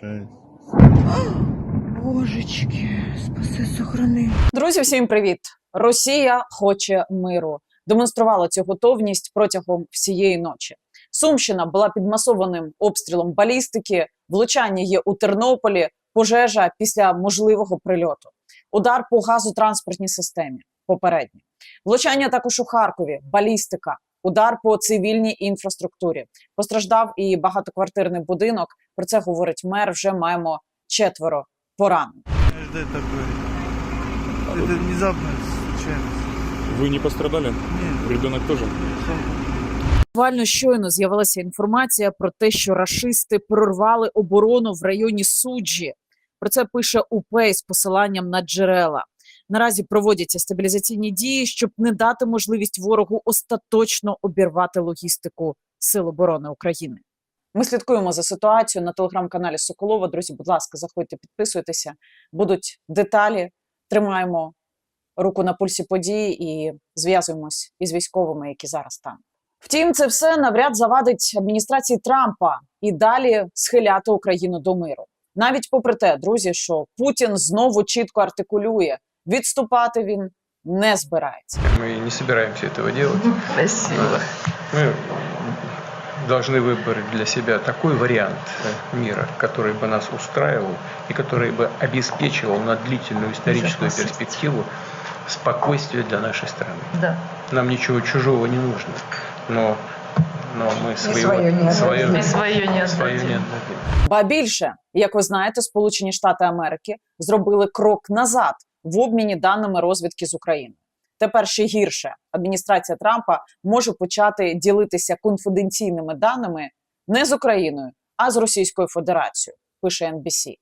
шесть. Божечки, спаси, сохрани. Друзі, всім привіт! Росія хоче миру. Демонструвала цю готовність протягом всієї ночі. Сумщина була під масованим обстрілом балістики. Влучання є у Тернополі, пожежа після можливого прильоту, удар по газотранспортній системі. Попередній влучання також у Харкові, балістика, удар по цивільній інфраструктурі. Постраждав і багатоквартирний будинок. Про це говорить мер. Вже маємо четверо поранених. Такое. Внезапно, случайность. Вы не пострадали? Нет, Ребенок сам Буквально щойно з'явилася інформація про те, що рашисти прорвали оборону в районі суджі. Про це пише УП з посиланням на джерела. Наразі проводяться стабілізаційні дії, щоб не дати можливість ворогу остаточно обірвати логістику Сил оборони України. Ми слідкуємо за ситуацією на телеграм-каналі Соколова. Друзі, будь ласка, заходьте, підписуйтеся. Будуть деталі. Тримаємо руку на пульсі подій і зв'язуємось із військовими, які зараз там. Втім, це все навряд завадить адміністрації Трампа і далі схиляти Україну до миру. Навіть попри те, друзі, що Путін знову чітко артикулює, відступати він не збирається. Мы не собираемся этого делать. Спасибо. Мы должны выбрать для себя такой вариант э, мира, который бы нас устраивал и который бы обеспечивал на длительную историческую Согласен. перспективу спокойствие для нашей страны. Да. Нам ничего чужого не нужно, но, но мы своего, свое не свое, отдадим. И свое не свое отдадим. не отдадим. Ба більше, як ви знаєте, Сполучені Штати Америки зробили крок назад в обміні даними розвідки з України. Тепер ще гірше адміністрація Трампа може почати ділитися конфіденційними даними не з Україною, а з Російською Федерацією. Пише NBC.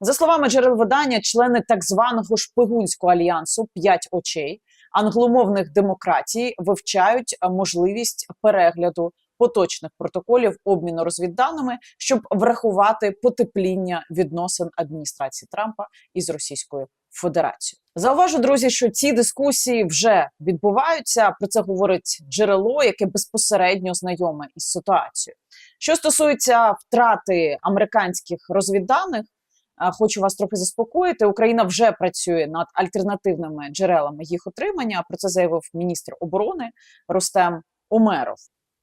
За словами джерел видання, члени так званого шпигунського альянсу «П'ять очей англомовних демократій вивчають можливість перегляду поточних протоколів обміну розвідданими, щоб врахувати потепління відносин адміністрації Трампа із Російською Федерацією. Зауважу, друзі, що ці дискусії вже відбуваються. Про це говорить джерело, яке безпосередньо знайоме із ситуацією. Що стосується втрати американських розвідданих, хочу вас трохи заспокоїти. Україна вже працює над альтернативними джерелами їх отримання. Про це заявив міністр оборони Рустем Умеров.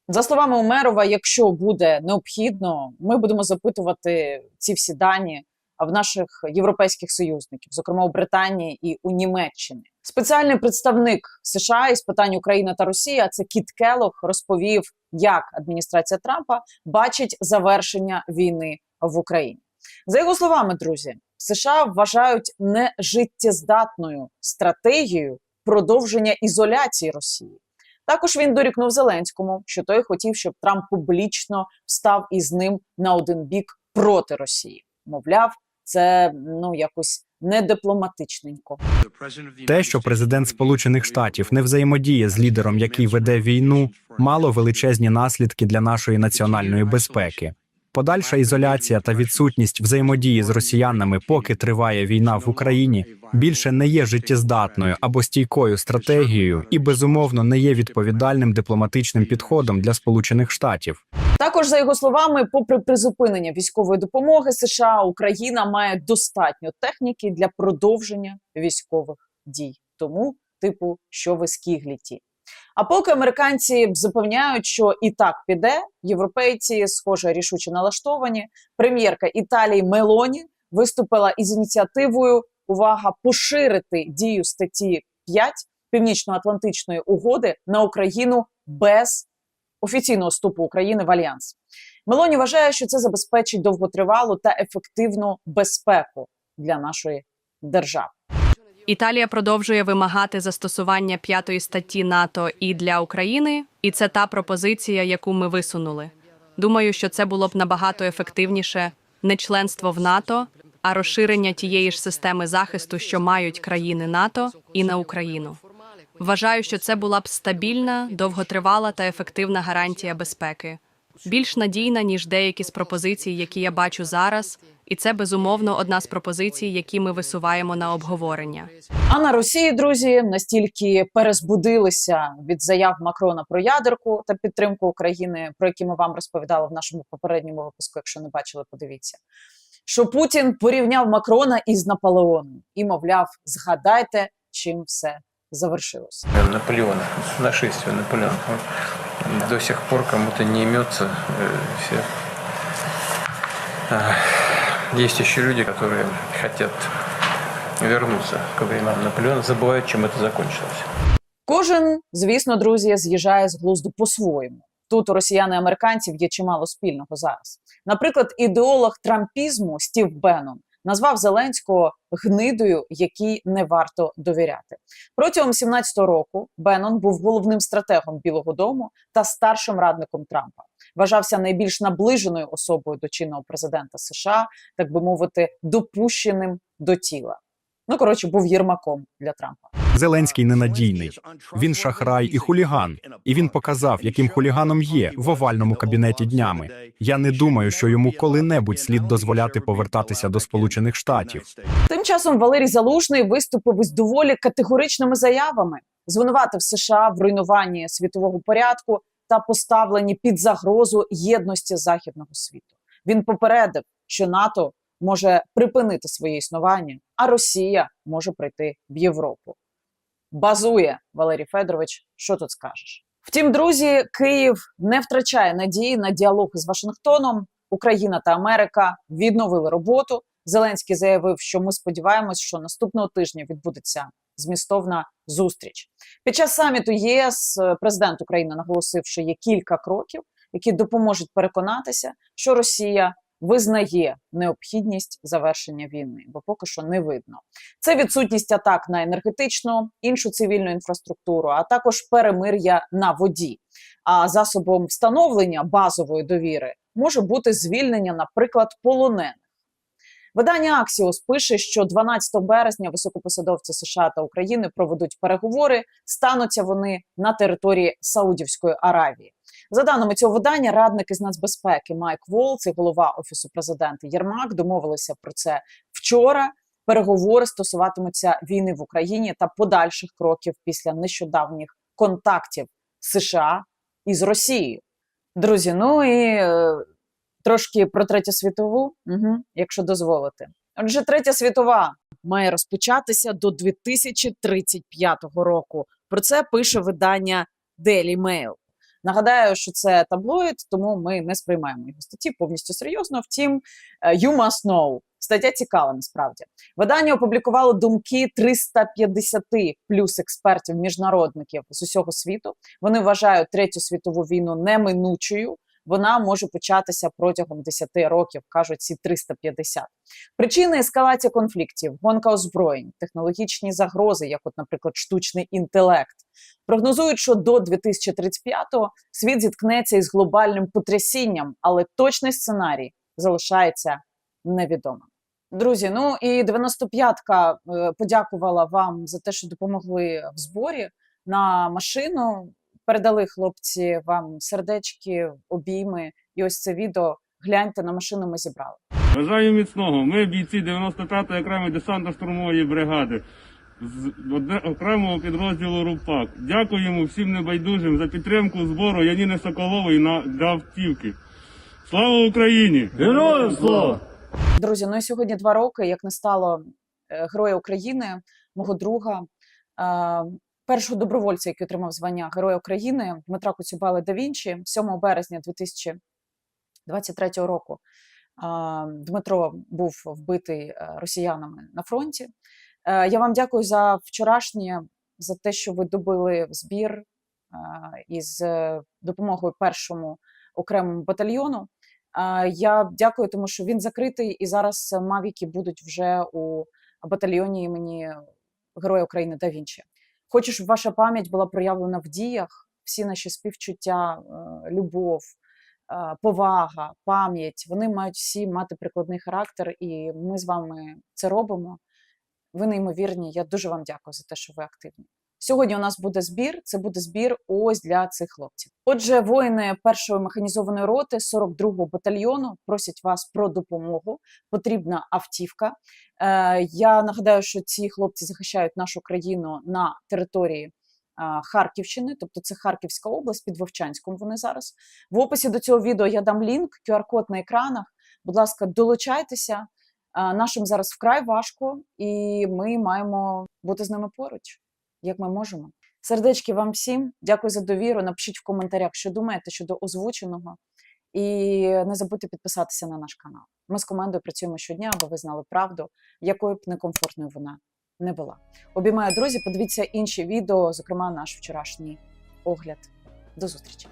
За словами Умерова, якщо буде необхідно, ми будемо запитувати ці всі дані в наших європейських союзників, зокрема у Британії і у Німеччині. Спеціальний представник США із питань України та Росії, а це Кіт Келох, розповів, як адміністрація Трампа бачить завершення війни в Україні. За його словами, друзі, США вважають нежиттєздатною стратегією продовження ізоляції Росії. Також він дорікнув Зеленському, що той хотів, щоб Трамп публічно встав із ним на один бік проти Росії. Мовляв, це ну якось недипломатичненько. Те, що президент Сполучених Штатів не взаємодіє з лідером, який веде війну, мало величезні наслідки для нашої національної безпеки. Подальша ізоляція та відсутність взаємодії з росіянами, поки триває війна в Україні, більше не є життєздатною або стійкою стратегією і безумовно не є відповідальним дипломатичним підходом для Сполучених Штатів. Також за його словами, попри призупинення військової допомоги США, Україна має достатньо техніки для продовження військових дій. Тому, типу, що ви скіглі ті. А поки американці запевняють, що і так піде, європейці, схоже, рішуче налаштовані. Прем'єрка Італії Мелоні виступила із ініціативою увага поширити дію статті 5 Північно-Атлантичної угоди на Україну без офіційного вступу України в альянс. Мелоні вважає, що це забезпечить довготривалу та ефективну безпеку для нашої держави. Італія продовжує вимагати застосування п'ятої статті НАТО і для України, і це та пропозиція, яку ми висунули. Думаю, що це було б набагато ефективніше не членство в НАТО, а розширення тієї ж системи захисту, що мають країни НАТО, і на Україну. Вважаю, що це була б стабільна, довготривала та ефективна гарантія безпеки, більш надійна ніж деякі з пропозицій, які я бачу зараз, І це безумовно одна з пропозицій, які ми висуваємо на обговорення. А на Росії, друзі, настільки перезбудилися від заяв Макрона про ядерку та підтримку України, про які ми вам розповідали в нашому попередньому випуску. Якщо не бачили, подивіться. Що Путін порівняв Макрона із Наполеоном і мовляв, згадайте, чим все завершилося. Наполеона, нашествие Наполеона. Вот До сих пор кому-то не имется э, все. А, Есть еще люди, которые хотят вернуться к временам Наполеона, забывают, чем это закончилось. Кожен, звісно, друзі, з'їжджає з глузду по-своєму. Тут у росіян і американців є чимало спільного зараз. Наприклад, ідеолог трампізму Стів Беннон назвав Зеленського гнидою, якій не варто довіряти. Протягом 17-го року Беннон був головним стратегом Білого Дому та старшим радником Трампа. Вважався найбільш наближеною особою до чинного президента США, так би мовити, допущеним до тіла. Ну коротше, був єрмаком для Трампа. Зеленський ненадійний. Він шахрай і хуліган. І він показав, яким хуліганом є в овальному кабінеті днями. Я не думаю, що йому коли-небудь слід дозволяти повертатися до Сполучених Штатів. Тим часом Валерій Залужний виступив із доволі категоричними заявами, звинуватив США в руйнуванні світового порядку та поставленні під загрозу єдності західного світу. Він попередив, що НАТО може припинити своє існування, а Росія може прийти в Європу. Базує Валерій Федорович. Що тут скажеш? Втім, друзі, Київ не втрачає надії на діалог із Вашингтоном. Україна та Америка відновили роботу. Зеленський заявив, що ми сподіваємось, що наступного тижня відбудеться змістовна зустріч. Під час саміту ЄС е, президент України наголосив, що є кілька кроків, які допоможуть переконатися, що Росія визнає необхідність завершення війни, бо поки що не видно. Це відсутність атак на енергетичну, іншу цивільну інфраструктуру, а також перемир'я на воді. А засобом встановлення базової довіри може бути звільнення, наприклад, полонених. Видання Axios пише, що 12 березня високопосадовці США та України проведуть переговори. Стануться вони на території Саудівської Аравії. За даними цього видання, радник із нацбезпеки Майк Волц і голова офісу президента Єрмак домовилися про це вчора. Переговори стосуватимуться війни в Україні та подальших кроків після нещодавніх контактів США із Росією. Друзі, ну і е, трошки про третю світову, угу, якщо дозволите. Отже, третя світова має розпочатися до 2035 року. Про це пише видання Daily Mail. Нагадаю, що це таблоїд, тому ми не сприймаємо його статті повністю серйозно. Втім, е, you must know. Стаття цікава насправді. Видання опублікувало думки 350 плюс експертів міжнародників з усього світу. Вони вважають третю світову війну неминучою. Вона може початися протягом 10 років, кажуть ці 350. Причини ескалації конфліктів, гонка озброєнь, технологічні загрози, як, от, наприклад, штучний інтелект. Прогнозують, що до 2035-го світ зіткнеться із глобальним потрясінням, але точний сценарій залишається невідомим. Друзі, ну і 95-ка е, подякувала вам за те, що допомогли в зборі на машину. Передали хлопці вам сердечки, обійми. І ось це відео. Гляньте на машину. Ми зібрали. Бажаю міцного. Ми бійці 95-ї окремої десантно-штурмової бригади з окремого підрозділу РУПАК. Дякуємо всім небайдужим за підтримку збору Яніни Соколової на автівки. Слава Україні! Героям слава! Друзі, ну і сьогодні два роки, як не стало е, Героя України, мого друга, першого добровольця, який отримав звання Героя України Дмитра Коцюбали да Вінчі, 7 березня 2023 року. Дмитро був вбитий е, росіянами на фронті. Е, Я вам дякую за вчорашнє, за те, що ви добили збір е, із допомогою першому окремому батальйону. Я дякую, тому що він закритий, і зараз мавіки будуть вже у батальйоні імені Героя України да Вінчі. Хочу, щоб ваша пам'ять була проявлена в діях, всі наші співчуття, е, любов, е, повага, пам'ять. Вони мають всі мати прикладний характер, і ми з вами це робимо. Ви неймовірні. Я дуже вам дякую за те, що ви активні. Сьогодні у нас буде збір. Це буде збір ось для цих хлопців. Отже, воїни першої механізованої роти 42-го батальйону просять вас про допомогу. Потрібна автівка. Е, я нагадаю, що ці хлопці захищають нашу країну на території. Харківщини, тобто це Харківська область під Вовчанськом. Вони зараз в описі до цього відео я дам лінк, QR-код на екранах. Будь ласка, долучайтеся. Нашим зараз вкрай важко, і ми маємо бути з ними поруч, як ми можемо. Сердечки вам всім. Дякую за довіру. Напишіть в коментарях, що думаєте щодо озвученого. І не забудьте підписатися на наш канал. Ми з командою працюємо щодня, аби ви знали правду, якою б некомфортною вона не була. Обіймаю друзі, подивіться інші відео, зокрема наш вчорашній огляд. До зустрічі!